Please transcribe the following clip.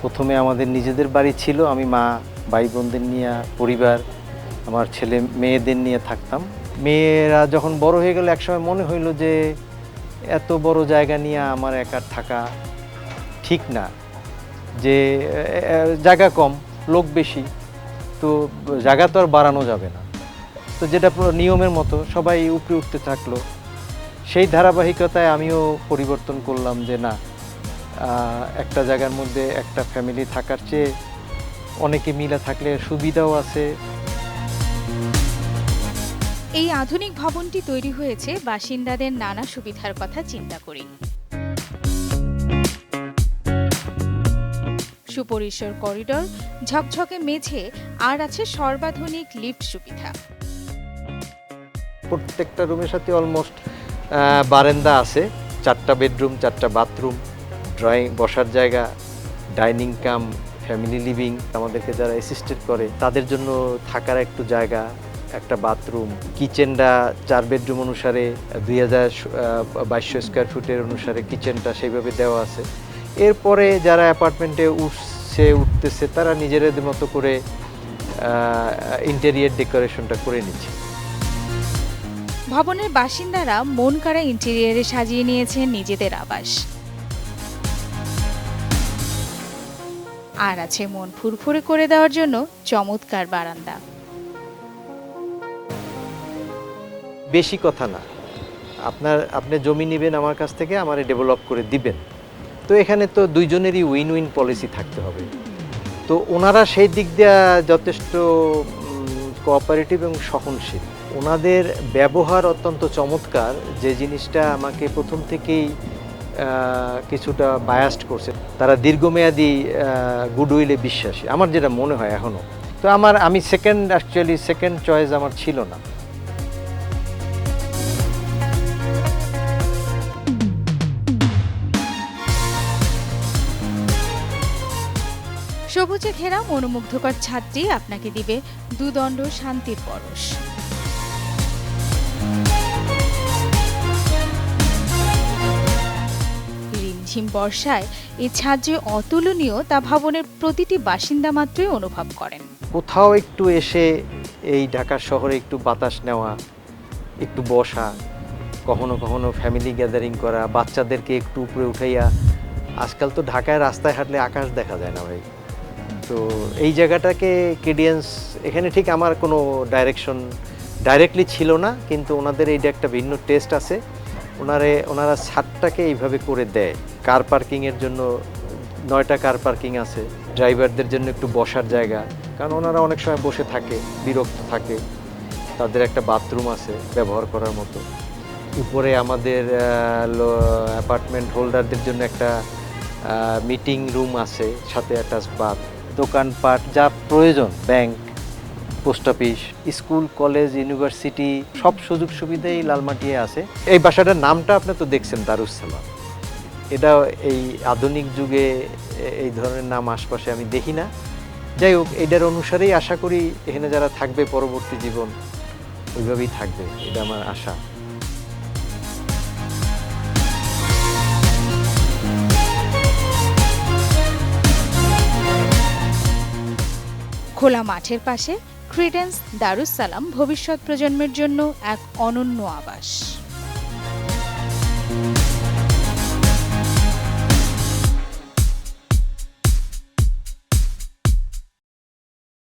প্রথমে আমাদের নিজেদের বাড়ি ছিল, আমি মা ভাই বোনদের নিয়ে, পরিবার, আমার ছেলে, মেয়েদের নিয়ে থাকতাম। মেয়েরা যখন বড় হয়ে গেল, একসময় মনে হইল যে এত বড় জায়গা নিয়ে আমার একার থাকা ঠিক না, যে জায়গা কম, লোক বেশি, তো জায়গা তো আর বাড়ানো যাবে না। তো যেটা নিয়মের মতো সবাই উপরে উঠতে থাকল, সেই ধারাবাহিকতায় আমিও পরিবর্তন করলাম যে না একটা জায়গার মধ্যে একটা ফ্যামিলি থাকার চেয়ে অনেকে মিলে থাকলে সুবিধাও আছে। এই আধুনিক ভবনটি তৈরি হয়েছে বাসিন্দাদের নানা সুবিধার কথা চিন্তা করেই। সুপরিসর করিডোর ঝকঝকে মেঝে আর আছে সর্বাধুনিক লিফট সুবিধা। প্রত্যেকটা রুমের সাথে অলমোস্ট বারান্দা আছে। চারটা বেডরুম চারটা বাথরুম ড্রয়িং বসার জায়গা ডাইনিং কাম ফ্যামিলি লিভিং আমাদেরকে যারা অ্যাসিস্টেড করে, তাদের জন্য থাকার একটু জায়গা, একটা বাথরুম কিচেনটা চার বেডরুম অনুসারে, দুই হাজার বাইশশো স্কোয়ার ফুটের অনুসারে কিচেনটা সেইভাবে দেওয়া আছে। এরপরে যারা অ্যাপার্টমেন্টে উঠছে, উঠতেছে, তারা নিজেদের মতো করে ইন্টেরিয়ার ডেকোরেশনটা করে নিচ্ছে। ভবনের বাসিন্দারা মন কাড়া ইন্টেরিয়ারে সাজিয়ে নিয়েছেন নিজেদের আবাস। আর আছে মন ফুরফুরে করে দেওয়ার জন্য চমৎকার বারান্দা। বেশি কথা না। আপনার, আপনি জমি নেবেন আমার কাছ থেকে, আমারে ডেভেলপ করে দিবেন। তো এখানে তো দুইজনেরই উইন উইন পলিসি থাকতে হবে। তো ওনারা সেই দিক দিয়ে যথেষ্ট কোঅপারেটিভ এবং সহনশীল। ওনাদের ব্যবহার অত্যন্ত চমৎকার। যে জিনিসটা আমাকে প্রথম থেকেই কিছুটা বায়াস্ট করছে। তারা দীর্ঘমেয়াদী গুডউইলে বিশ্বাসী। আমার যেটা মনে হয় এখনও তো আমার, আমি সেকেন্ড অ্যাকচুয়ালি সেকেন্ড চয়েস আমার ছিল না। সবুজে ঘেরা মনোমুগ্ধকর ছাত্রী আপনাকে দিবে দুদণ্ড শান্তির পরশ। রিমঝিম বর্ষায় এই ছাদ যে অতুলনীয় তা ভবনের প্রতিটি বাসিন্দা মাত্রই অনুভব করেন। কোথাও একটু এসে এই ঢাকা শহরে একটু বাতাস নেওয়া, একটু বসা, কখনো কখনো ফ্যামিলি গ্যাদারিং করা, বাচ্চাদেরকে একটু উপরে উঠাইয়া, আজকাল তো ঢাকায় রাস্তায় হাঁটলে আকাশ দেখা যায় না ভাই। তো এই জায়গাটাকে কেডিয়েন্স এখানে ঠিক আমার কোনো ডাইরেকশন ডাইরেক্টলি ছিল না, কিন্তু ওনাদের এইটা একটা ভিন্ন টেস্ট আছে। ওনারে, ওনারা ছাদটাকে এইভাবে করে দেয়। কার পার্কিংয়ের জন্য নয়টা কার পার্কিং আছে ড্রাইভারদের জন্য একটু বসার জায়গা, কারণ ওনারা অনেক সময় বসে থাকে, বিরক্ত থাকে। তাদের একটা বাথরুম আছে ব্যবহার করার মতো। উপরে আমাদের অ্যাপার্টমেন্ট হোল্ডারদের জন্য একটা মিটিং রুম আছে, সাথে অ্যাটাচ বাথ দোকানপাট যা প্রয়োজন bank post office school college university সব সুযোগ সুবিধাই লালমাটিয়ে আছে। এই বাসাটার নামটা আপনি তো দেখছেন দারুসালাম এটা এই আধুনিক যুগে এই ধরনের নাম আশপাশে আমি দেখি না। যাই হোক, এটার অনুসারেই আশা করি এখানে যারা থাকবে পরবর্তী জীবন, ওইভাবেই থাকবে, এটা আমার আশা। খোলা মাঠের পাশে ক্রিডেন্স দারুস সালাম ভবিষ্যৎ প্রজন্মের জন্য এক অনন্য আবাস।